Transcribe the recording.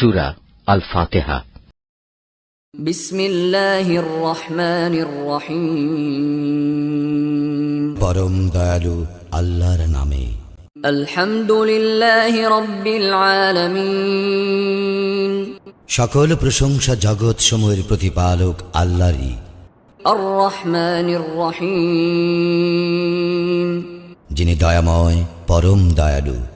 সুরা আল ফাতেহা পরম দয়ালু আল্লাহর নামে। আলহামদুলিল্লাহ রব্বিল আলামিন। সকল প্রশংসা জগৎ সময়ের প্রতিপালক আল্লাহরই। আর রহমানির রহিম। যিনি দয়াময় পরম দয়ালু।